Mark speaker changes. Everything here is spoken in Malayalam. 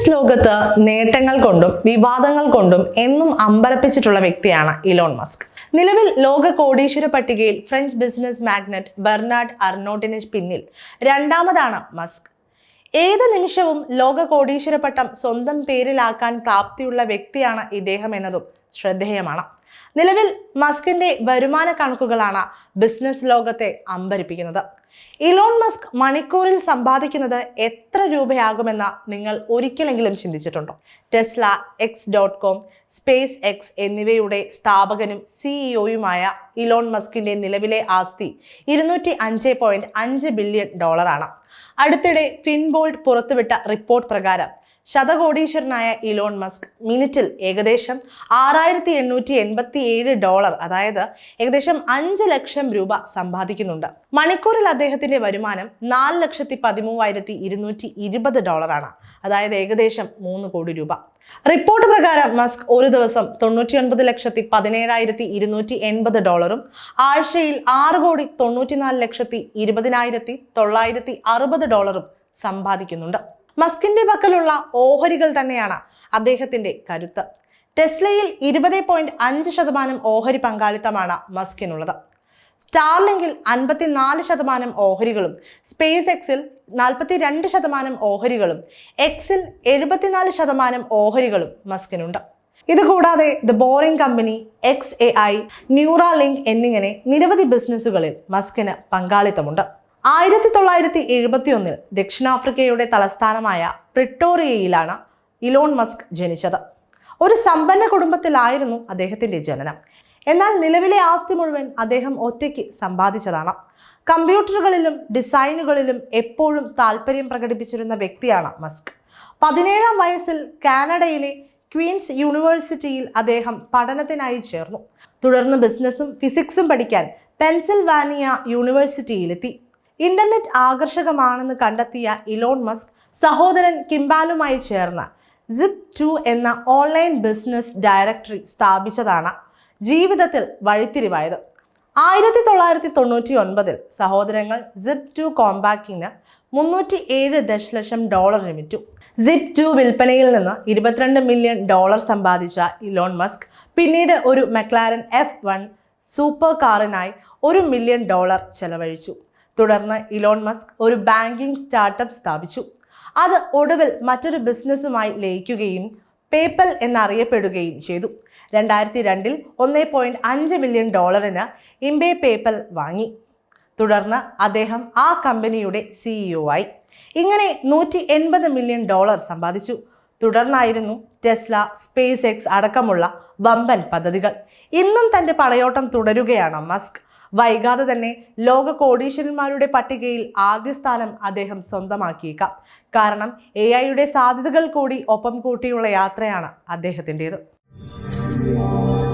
Speaker 1: ബിസിനസ് ലോകത്ത് നേട്ടങ്ങൾ കൊണ്ടും വിവാദങ്ങൾ കൊണ്ടും എന്നും അമ്പരപ്പിച്ചിട്ടുള്ള വ്യക്തിയാണ് ഇലോൺ മസ്ക്. നിലവിൽ ലോക കോടീശ്വര പട്ടികയിൽ ഫ്രഞ്ച് ബിസിനസ് മാഗ്നറ്റ് ബെർണാഡ് അർണോട്ടിന് പിന്നിൽ രണ്ടാമതാണ് മസ്ക്. ഏത് നിമിഷവും ലോക കോടീശ്വര പട്ടം സ്വന്തം പേരിലാക്കാൻ പ്രാപ്തിയുള്ള വ്യക്തിയാണ് ഇദ്ദേഹം എന്നതും ശ്രദ്ധേയമാണ്. നിലവിൽ മസ്കിന്റെ വരുമാന കണക്കുകളാണ് ബിസിനസ് ലോകത്തെ അമ്പരിപ്പിക്കുന്നത്. ഇലോൺ മസ്ക് മണിക്കൂറിൽ സമ്പാദിക്കുന്നത് എത്ര രൂപയാകുമെന്ന് നിങ്ങൾ ഒരിക്കലെങ്കിലും ചിന്തിച്ചിട്ടുണ്ടോ? Tesla X dot com space X എന്നിവയുടെ സ്ഥാപകനും സിഇഒയുമായ ഇലോൺ മസ്കിന്റെ നിലവിലെ ആസ്തി ഇരുന്നൂറ്റി അഞ്ച് പോയിന്റ് അഞ്ച് ബില്യൺ ഡോളറാണ് അടുത്തിടെ ഫിൻബോൾഡ് പുറത്തുവിട്ട റിപ്പോർട്ട് പ്രകാരം ശതകോടീശ്വരനായ ഇലോൺ മസ്ക് മിനിറ്റിൽ ഏകദേശം ആറായിരത്തി എണ്ണൂറ്റി എൺപത്തി ഏഴ് ഡോളർ അതായത് ഏകദേശം അഞ്ച് ലക്ഷം രൂപ സമ്പാദിക്കുന്നുണ്ട്. മണിക്കൂറിൽ അദ്ദേഹത്തിന്റെ വരുമാനം നാല് ലക്ഷത്തി പതിമൂവായിരത്തി ഇരുന്നൂറ്റി ഇരുപത് ഡോളറാണ്. അതായത് ഏകദേശം മൂന്ന് കോടി രൂപ. റിപ്പോർട്ട് പ്രകാരം മസ്ക് ഒരു ദിവസം തൊണ്ണൂറ്റി ഒൻപത് ലക്ഷത്തി പതിനേഴായിരത്തി ഇരുന്നൂറ്റി എൺപത് ഡോളറും ആഴ്ചയിൽ ആറ് കോടി തൊണ്ണൂറ്റിനാല് ലക്ഷത്തി ഇരുപതിനായിരത്തി തൊള്ളായിരത്തി അറുപത് ഡോളറും സമ്പാദിക്കുന്നുണ്ട്. മസ്കിന്റെ പക്കലുള്ള ഓഹരികൾ തന്നെയാണ് അദ്ദേഹത്തിന്റെ കരുത്ത്. ടെസ്ലയിൽ ഇരുപത് പോയിന്റ് അഞ്ച് ശതമാനം ഓഹരി പങ്കാളിത്തമാണ് മസ്കിനുള്ളത്. സ്റ്റാർലിങ്കിൽ അൻപത്തിനാല് ശതമാനം ഓഹരികളും സ്പേസ് എക്സിൽ നാൽപ്പത്തി രണ്ട് ശതമാനം ഓഹരികളും എക്സിൽ എഴുപത്തിനാല് ശതമാനം ഓഹരികളും മസ്കിനുണ്ട്. ഇതുകൂടാതെ the boring company X A I Neuralink എന്നിങ്ങനെ നിരവധി ബിസിനസ്സുകളിൽ മസ്കിന് പങ്കാളിത്തമുണ്ട്. ആയിരത്തി തൊള്ളായിരത്തി എഴുപത്തി ഒന്നിൽ ദക്ഷിണാഫ്രിക്കയുടെ തലസ്ഥാനമായ പ്രിട്ടോറിയയിലാണ് ഇലോൺ മസ്ക് ജനിച്ചത്. ഒരു സമ്പന്ന കുടുംബത്തിലായിരുന്നു അദ്ദേഹത്തിന്റെ ജനനം. എന്നാൽ നിലവിലെ ആസ്തി മുഴുവൻ അദ്ദേഹം ഒറ്റയ്ക്ക് സമ്പാദിച്ചതാണ്. കമ്പ്യൂട്ടറുകളിലും ഡിസൈനുകളിലും എപ്പോഴും താല്പര്യം പ്രകടിപ്പിച്ചിരുന്ന വ്യക്തിയാണ് മസ്ക്. പതിനേഴാം വയസ്സിൽ കാനഡയിലെ ക്വീൻസ് യൂണിവേഴ്സിറ്റിയിൽ അദ്ദേഹം പഠനത്തിനായി ചേർന്നു. തുടർന്ന് ബിസിനസ്സും ഫിസിക്സും പഠിക്കാൻ പെൻസിൽവാനിയ യൂണിവേഴ്സിറ്റിയിലെത്തി. ഇന്റർനെറ്റ് ആകർഷകമാണെന്ന് കണ്ടെത്തിയ ഇലോൺ മസ്ക് സഹോദരൻ കിംബാലുമായി ചേർന്ന് സിപ് ടു എന്ന ഓൺലൈൻ ബിസിനസ് ഡയറക്ടറി സ്ഥാപിച്ചതാണ്. ജീവിതത്തിൽ വഴിത്തിരിവായത്. ആയിരത്തി തൊള്ളായിരത്തി തൊണ്ണൂറ്റി ഒൻപതിൽ സഹോദരങ്ങൾ സിപ് ടു കോമ്പാക്കിന് മുന്നൂറ്റി ഏഴ് ദശലക്ഷം ഡോളർ വിറ്റു സിപ് ടു വിൽപ്പനയിൽ നിന്ന് ഇരുപത്തിരണ്ട് മില്യൺ ഡോളർ സമ്പാദിച്ച ഇലോൺ മസ്ക് പിന്നീട് ഒരു മെക്ലാരൻ എഫ് വൺ സൂപ്പർ കാറിനായി ഒരു മില്യൺ ഡോളർ ചെലവഴിച്ചു. തുടർന്ന് ഇലോൺ മസ്ക് ഒരു ബാങ്കിംഗ് സ്റ്റാർട്ടപ്പ് സ്ഥാപിച്ചു. അത് ഒടുവിൽ മറ്റൊരു ബിസിനസ്സുമായി ലയിക്കുകയും പേപ്പൽ എന്നറിയപ്പെടുകയും ചെയ്തു. രണ്ടായിരത്തി രണ്ടിൽ ഒന്നേ പോയിന്റ് അഞ്ച് മില്യൺ ഡോളറിന് ഇംബേ പേപ്പൽ വാങ്ങി. തുടർന്ന് അദ്ദേഹം ആ കമ്പനിയുടെ സിഇഒ ആയി. ഇങ്ങനെ നൂറ്റി എൺപത് മില്യൺ ഡോളർ സമ്പാദിച്ചു. തുടർന്നായിരുന്നു ടെസ്ല സ്പേസ് എക്സ് അടക്കമുള്ള വമ്പൻ പദ്ധതികൾ. ഇന്നും തന്റെ പടയോട്ടം തുടരുകയാണ് മസ്ക്. വൈകാതെ തന്നെ ലോക കോടീശ്വരന്മാരുടെ പട്ടികയിൽ ആദ്യ സ്ഥാനം അദ്ദേഹം സ്വന്തമാക്കിയേക്കാം. കാരണം എ ഐയുടെ സാധ്യതകൾ കൂടി ഒപ്പം കൂട്ടിയുള്ള യാത്രയാണ് അദ്ദേഹത്തിന്റെത് Música